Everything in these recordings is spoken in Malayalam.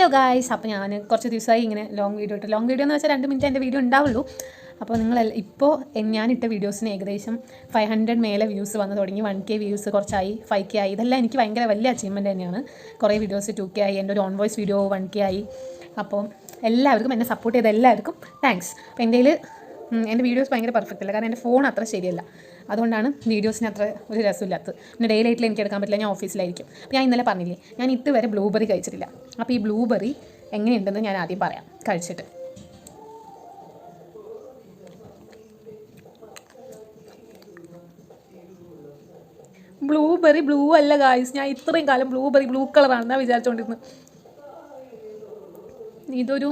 ഹലോ ഗായ്സ് അപ്പോൾ ഞാൻ കുറച്ച് ദിവസമായി ഇങ്ങനെ ലോങ് വീഡിയോ ഇട്ട്. ലോങ് വീഡിയോ എന്ന് വെച്ചാൽ രണ്ട് മിനിറ്റ് എന്റെ വീഡിയോ ഉണ്ടാവുള്ളൂ. അപ്പോൾ നിങ്ങൾ ഇപ്പോൾ ഞാനിട്ട വീഡിയോസിന് ഏകദേശം ഫൈവ് ഹൺഡ്രഡ് മേലെ വ്യൂസ് വന്നു തുടങ്ങി. വൺ കെ വ്യൂസ് കുറച്ചായി ഫൈവ് കെ ആയി. ഇതെല്ലാം എനിക്ക് ഭയങ്കര വലിയ അച്ചീവ്മെന്റ് തന്നെയാണ്. കുറേ വീഡിയോസ് ടു കെ ആയി എന്റെ ഒരു own voice video one K ആയി. അപ്പോൾ എല്ലാവർക്കും എന്നെ സപ്പോർട്ട് ചെയ്ത എല്ലാവർക്കും താങ്ക്സ് അപ്പോൾ എന്റെ എന്റെ വീഡിയോസ് ഭയങ്കര പെർഫെക്റ്റ് അല്ല. കാരണം എന്റെ ഫോൺ അത്ര ശരിയല്ല. അതുകൊണ്ടാണ് വീഡിയോസിന് അത്ര ഒരു രസമില്ലാത്തത്. പിന്നെ ഡേ ലൈറ്റിൽ എനിക്ക് എടുക്കാൻ പറ്റില്ല ഞാൻ ഓഫീസിലായിരിക്കും. ഞാൻ ഇന്നലെ പറഞ്ഞില്ലേ ഞാൻ ഇതുവരെ ബ്ലൂബെറി കഴിച്ചിട്ടില്ല. അപ്പോൾ ഈ ബ്ലൂബെറി എങ്ങനെയുണ്ടെന്ന് ഞാൻ ആദ്യം പറയാം. കഴിച്ചിട്ട്. ബ്ലൂബെറി ബ്ലൂ അല്ല ഗായ്സ് ഞാൻ ഇത്രയും കാലം ബ്ലൂബെറി ബ്ലൂ കളറാണെന്നാണ് വിചാരിച്ചുകൊണ്ടിരുന്നത് ഇതൊരു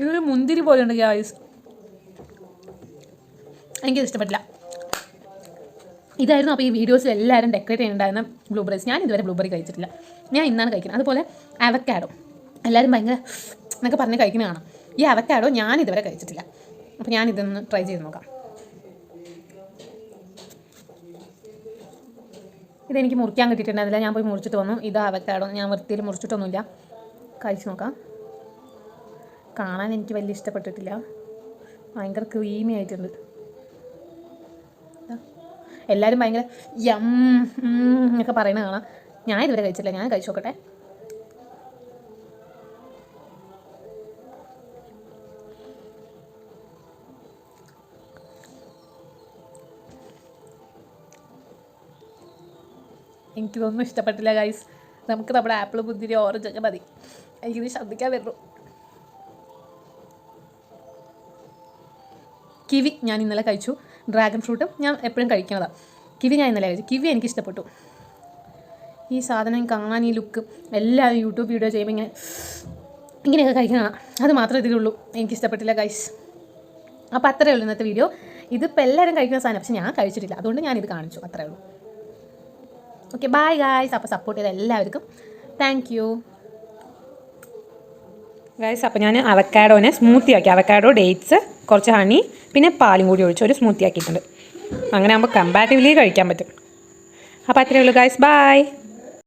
ഇതൊരു മുന്തിരി പോലെ ഉണ്ട് ഗ്യാസ് എനിക്കത് ഇഷ്ടപ്പെട്ടില്ല ഇതായിരുന്നു അപ്പോൾ ഈ വീഡിയോസിൽ എല്ലാവരും ഡെക്കറേറ്റ് ചെയ്യുന്നുണ്ടായിരുന്ന ബ്ലൂബെറീസ് ഞാൻ ഇതുവരെ ബ്ലൂബെറി കഴിച്ചിട്ടില്ല. ഞാൻ ഇന്നാണ് കഴിക്കുന്നത്. അതുപോലെ അവക്കാഡോ എല്ലാവരും ഭയങ്കര എന്നൊക്കെ പറഞ്ഞ് കഴിക്കുന്ന കാണാം. ഈ അവക്കാഡോ ഞാൻ ഇതുവരെ കഴിച്ചിട്ടില്ല. അപ്പോൾ ഞാൻ ഇതൊന്ന് ട്രൈ ചെയ്ത് നോക്കാം. ഇതെനിക്ക് മുറിക്കാൻ കിട്ടിയിട്ടുണ്ടായിരുന്നില്ല ഞാൻ പോയി മുറിച്ചിട്ട് വന്നു. ഇത് അവക്കാഡോ ഞാൻ വൃത്തിയിൽ മുറിച്ചിട്ടൊന്നുമില്ല. കഴിച്ച് നോക്കാം. കാണാൻ എനിക്ക് വലിയ ഇഷ്ടപ്പെട്ടിട്ടില്ല. ഭയങ്കര ക്രീമി ആയിട്ടുണ്ട്. എല്ലാവരും ഭയങ്കര യം എന്നൊക്കെ പറയുന്നത് കാണാം. ഞാൻ ഇതുവരെ കഴിച്ചില്ല ഞാൻ കഴിച്ചു നോക്കട്ടെ. എനിക്കിതൊന്നും ഇഷ്ടപ്പെട്ടില്ല ഗൈസ് നമുക്ക് നമ്മുടെ ആപ്പിൾ മുന്തിരി ഓറഞ്ച് ഒക്കെ മതി. എനിക്കിത് ശ്രദ്ധിക്കാൻ വരുന്നു. കിവി ഞാൻ ഇന്നലെ കഴിച്ചു. ഡ്രാഗൺ ഫ്രൂട്ടും ഞാൻ എപ്പോഴും കഴിക്കുന്നതാണ് കിവി ഞാൻ ഇന്നലെ കഴിച്ചു. കിവി എനിക്ക് ഇഷ്ടപ്പെട്ടു. ഈ സാധനം കാണാൻ ഈ ലുക്ക് എല്ലാവരും യൂട്യൂബ് വീഡിയോ ചെയ്യുമ്പോൾ ഇങ്ങനെ ഇങ്ങനെയൊക്കെ കഴിക്കുന്നതാണ് അത് മാത്രമേ ഇതിലുള്ളൂ. എനിക്ക് ഇഷ്ടപ്പെട്ടില്ല ഗൈസ് അപ്പോൾ അത്രയേ ഉള്ളൂ ഇന്നത്തെ വീഡിയോ ഇതിപ്പോൾ എല്ലാവരും കഴിക്കുന്ന സാധനം. പക്ഷെ ഞാൻ കഴിച്ചിട്ടില്ല. അതുകൊണ്ട് ഞാനിത് കാണിച്ചു. അത്രയേ ഉള്ളൂ. ഓക്കെ ബൈ ഗായ്സ് അപ്പോൾ സപ്പോർട്ട് ചെയ്ത എല്ലാവർക്കും താങ്ക് യു ഗായ്സ് അപ്പോൾ ഞാൻ അവക്കാഡോനെ സ്മൂത്തി ആക്കി. അവക്കാഡോ ഡേറ്റ്സ് കുറച്ച് ഹണി പിന്നെ പാലും കൂടി ഒഴിച്ച് ഒരു സ്മൂത്തി ആക്കിയിട്ടുണ്ട്. അങ്ങനെ ആകുമ്പോൾ കമ്പാരിറ്റീവ്ലി കഴിക്കാൻ പറ്റും. അപ്പോൾ അത്രയേ ഉള്ളൂ ഗൈസ് ബൈ